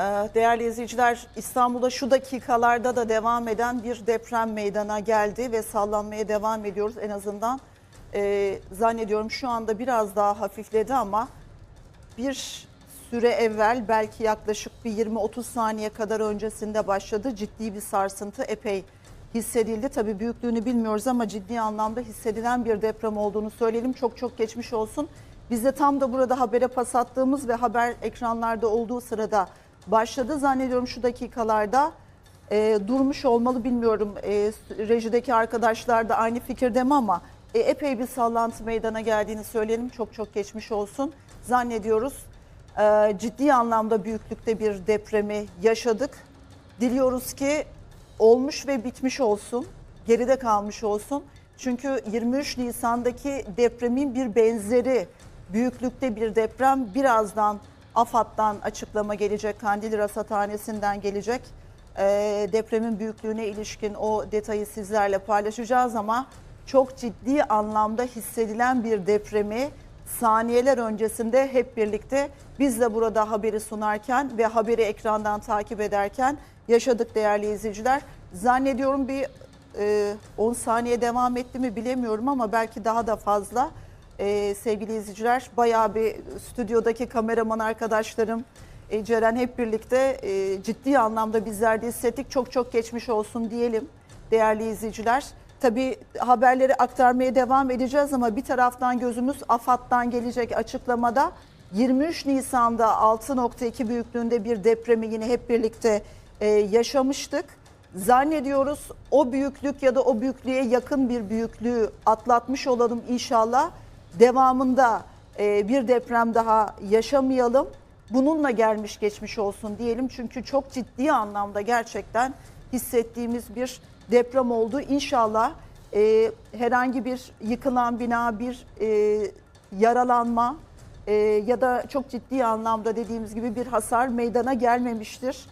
Ee, Değerli izleyiciler İstanbul'da şu dakikalarda da devam eden bir deprem meydana geldi ve sallanmaya devam ediyoruz en azından. Ee, zannediyorum şu anda biraz daha hafifledi ama bir süre evvel belki yaklaşık bir 20-30 saniye kadar öncesinde başladı. Ciddi bir sarsıntı epey hissedildi. Tabii büyüklüğünü bilmiyoruz ama ciddi anlamda hissedilen bir deprem olduğunu söyleyelim. Çok çok geçmiş olsun. Biz de tam da burada habere pas attığımız ve haber ekranlarda olduğu sırada başladı. Zannediyorum şu dakikalarda e, durmuş olmalı bilmiyorum. E, rejideki arkadaşlar da aynı fikirde mi ama e, epey bir sallantı meydana geldiğini söyleyelim. Çok çok geçmiş olsun. Zannediyoruz e, ciddi anlamda büyüklükte bir depremi yaşadık. Diliyoruz ki olmuş ve bitmiş olsun. Geride kalmış olsun. Çünkü 23 Nisan'daki depremin bir benzeri büyüklükte bir deprem birazdan AFAD'dan açıklama gelecek. Kandil Rasathanesi'nden gelecek. E, depremin büyüklüğüne ilişkin o detayı sizlerle paylaşacağız ama çok ciddi anlamda hissedilen bir depremi saniyeler öncesinde hep birlikte biz de burada haberi sunarken ve haberi ekrandan takip ederken yaşadık değerli izleyiciler. Zannediyorum bir e, 10 saniye devam etti mi bilemiyorum ama belki daha da fazla. E, sevgili izleyiciler bayağı bir stüdyodaki kameraman arkadaşlarım e, Ceren hep birlikte e, ciddi anlamda bizler de hissettik. Çok çok geçmiş olsun diyelim değerli izleyiciler. Tabii haberleri aktarmaya devam edeceğiz ama bir taraftan gözümüz AFAD'dan gelecek açıklamada 23 Nisan'da 6.2 büyüklüğünde bir depremi yine hep birlikte e, yaşamıştık. Zannediyoruz o büyüklük ya da o büyüklüğe yakın bir büyüklüğü atlatmış olalım inşallah. Devamında e, bir deprem daha yaşamayalım. Bununla gelmiş geçmiş olsun diyelim. Çünkü çok ciddi anlamda gerçekten hissettiğimiz bir deprem oldu. İnşallah e, herhangi bir yıkılan bina, bir e, yaralanma e, ya da çok ciddi anlamda dediğimiz gibi bir hasar meydana gelmemiştir.